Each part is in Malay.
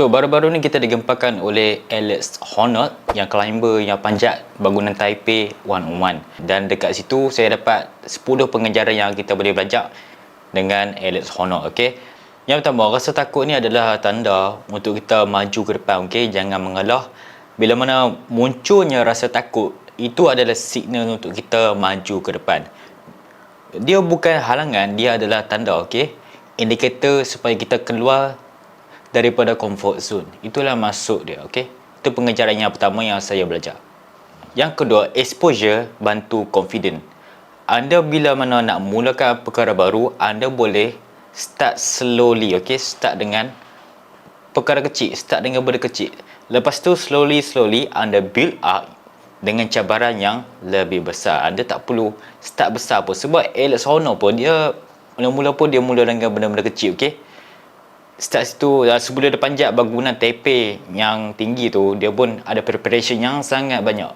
So baru-baru ni kita digempakan oleh Alex Honnold yang climber yang panjat bangunan Taipei 101 dan dekat situ saya dapat 10 pengejaran yang kita boleh belajar dengan Alex Honnold okey. Yang pertama rasa takut ni adalah tanda untuk kita maju ke depan okey jangan mengalah. Bila mana munculnya rasa takut itu adalah signal untuk kita maju ke depan. Dia bukan halangan, dia adalah tanda okey. Indikator supaya kita keluar daripada comfort zone. Itulah masuk dia, okey. Itu pengejaran yang pertama yang saya belajar. Yang kedua, exposure bantu confident. Anda bila mana nak mulakan perkara baru, anda boleh start slowly, okey. Start dengan perkara kecil, start dengan benda kecil. Lepas tu slowly slowly anda build up dengan cabaran yang lebih besar. Anda tak perlu start besar pun sebab Alex Honnold pun dia mula-mula pun dia mula dengan benda-benda kecil, okey start situ uh, sebelum dia panjat bangunan tepe yang tinggi tu dia pun ada preparation yang sangat banyak.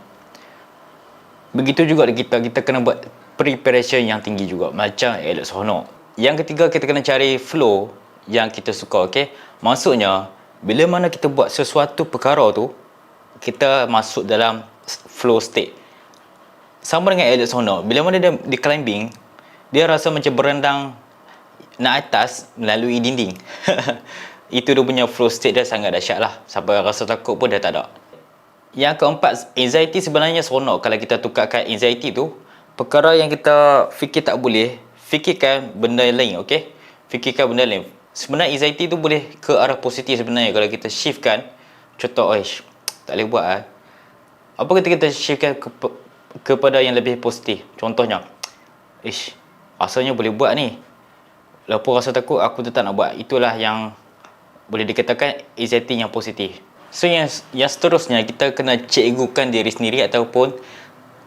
Begitu juga kita kita kena buat preparation yang tinggi juga macam Alex Honnold yang ketiga kita kena cari flow yang kita suka okey maksudnya bila mana kita buat sesuatu perkara tu kita masuk dalam flow state. Sama dengan Alex Honnold bila mana dia di climbing dia rasa macam berendang nak atas melalui dinding. Itu dia punya flow state dia sangat dahsyat lah. Sampai rasa takut pun dia tak ada. Yang keempat, anxiety sebenarnya seronok kalau kita tukarkan anxiety tu. Perkara yang kita fikir tak boleh, fikirkan benda lain, okay? Fikirkan benda lain. Sebenarnya anxiety tu boleh ke arah positif sebenarnya kalau kita shiftkan. Contoh, eh, tak boleh buat lah. Apa kata kita shiftkan ke, kepada yang lebih positif? Contohnya, ish, asalnya boleh buat ni. Lepas rasa takut, aku tetap nak buat. Itulah yang boleh dikatakan anxiety yang positif. So yang yang seterusnya kita kena cikgukan diri sendiri ataupun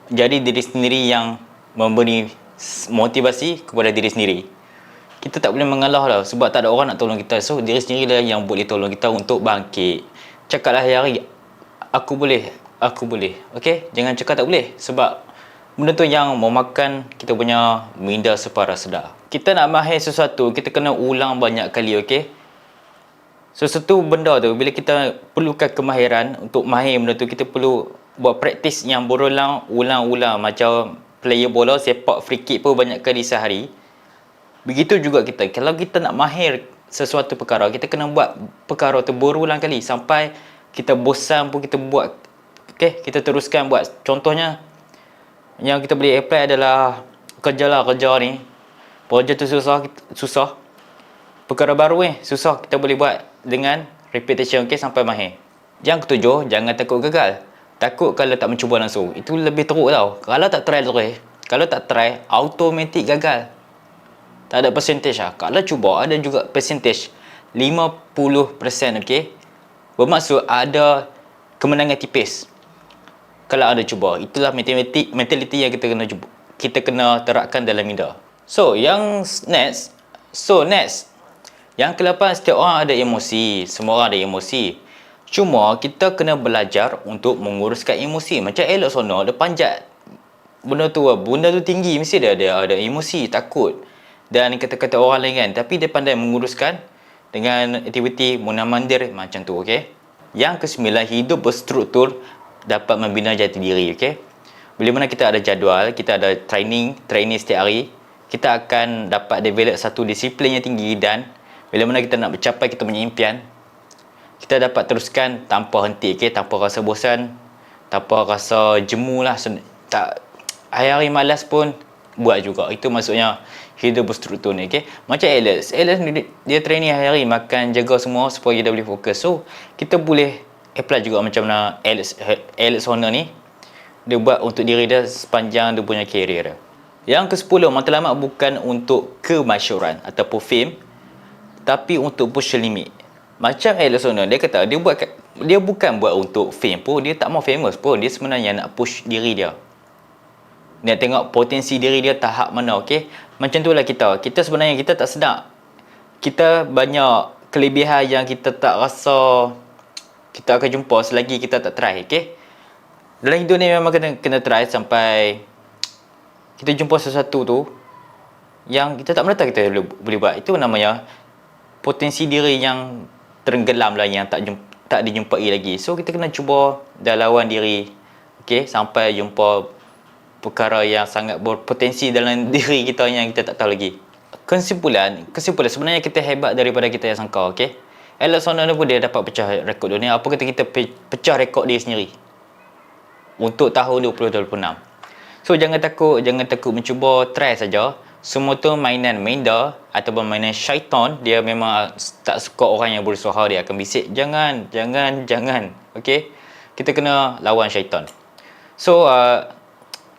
jadi diri sendiri yang memberi motivasi kepada diri sendiri. Kita tak boleh mengalah lah sebab tak ada orang nak tolong kita. So diri sendiri lah yang boleh tolong kita untuk bangkit. Cakaplah hari-hari, aku boleh, aku boleh. Okay? Jangan cakap tak boleh sebab benda tu yang memakan kita punya minda separa sedar. Kita nak mahir sesuatu, kita kena ulang banyak kali, okey? Sesuatu benda tu, bila kita perlukan kemahiran untuk mahir benda tu, kita perlu buat praktis yang berulang, ulang-ulang. Macam player bola, sepak free kick pun banyak kali sehari. Begitu juga kita. Kalau kita nak mahir sesuatu perkara, kita kena buat perkara tu berulang kali. Sampai kita bosan pun kita buat. Okay, kita teruskan buat. Contohnya, yang kita boleh apply adalah kerja lah kerja ni. Projek tu susah susah. Perkara baru eh susah kita boleh buat dengan repetition okay, sampai mahir. Yang ketujuh jangan takut gagal. Takut kalau tak mencuba langsung. Itu lebih teruk tau. Kalau tak try terus kalau tak try automatic gagal. Tak ada percentage lah. Kalau cuba ada juga percentage. 50% okay bermaksud ada kemenangan tipis kalau anda cuba. Itulah matematik, mentality yang kita kena cuba. Kita kena terapkan dalam minda. So, yang next. So, next. Yang ke-8, setiap orang ada emosi. Semua orang ada emosi. Cuma, kita kena belajar untuk menguruskan emosi. Macam elok sono, dia panjat. Benda tu, benda tu tinggi. Mesti dia ada, ada emosi, takut. Dan kata-kata orang lain kan. Tapi dia pandai menguruskan dengan aktiviti munamandir macam tu, okay? Yang ke-9, hidup berstruktur dapat membina jati diri okey? Bila mana kita ada jadual kita ada training training setiap hari kita akan dapat develop satu disiplin yang tinggi dan bila mana kita nak mencapai kita punya impian kita dapat teruskan tanpa henti okey? Tanpa rasa bosan tanpa rasa jemu lah tak hari-hari malas pun buat juga. Itu maksudnya hidup berstruktur ni okey? Macam Alex. Alex dia training hari-hari makan jaga semua supaya dia boleh fokus. So kita boleh apply juga macam mana Alex, Alex Honor ni dia buat untuk diri dia sepanjang dia punya career dia. Yang ke-10, matlamat bukan untuk kemasyuran ataupun fame tapi untuk push limit. Macam Alex Honor dia kata dia buat dia bukan buat untuk fame pun, dia tak mau famous pun, dia sebenarnya nak push diri dia. Dia tengok potensi diri dia tahap mana, okey? Macam itulah kita. Kita sebenarnya kita tak sedar. Kita banyak kelebihan yang kita tak rasa kita akan jumpa selagi kita tak try okey dalam hidup ni memang kena kena try sampai kita jumpa sesuatu tu yang kita tak menata kita boleh, buat itu namanya potensi diri yang terenggelam lah yang tak jumpa, tak dijumpai lagi. So kita kena cuba dah lawan diri. Okay, sampai jumpa perkara yang sangat berpotensi dalam diri kita yang kita tak tahu lagi. Kesimpulan, kesimpulan sebenarnya kita hebat daripada kita yang sangka, okay? Alex Honnold pun dia dapat pecah rekod dunia. Apa kata kita pe- pecah rekod dia sendiri? Untuk tahun 2026. So jangan takut, jangan takut mencuba, try saja. Semua tu mainan minda ataupun mainan syaitan, dia memang tak suka orang yang berusaha dia akan bisik. Jangan, jangan, jangan. Okay? Kita kena lawan syaitan. So, uh,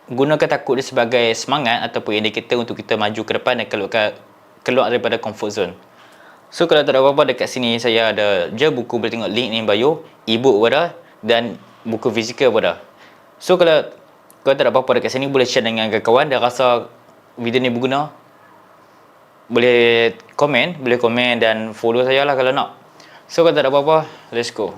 gunakan takut dia sebagai semangat ataupun indikator untuk kita maju ke depan dan keluar, keluar daripada comfort zone. So kalau tak ada apa-apa dekat sini saya ada je buku boleh tengok link ni bio, e-book pun ada dan buku fizikal pun ada. So kalau kalau tak ada apa-apa dekat sini boleh share dengan kawan dan rasa video ni berguna boleh komen, boleh komen dan follow saya lah kalau nak. So kalau tak ada apa-apa, let's go.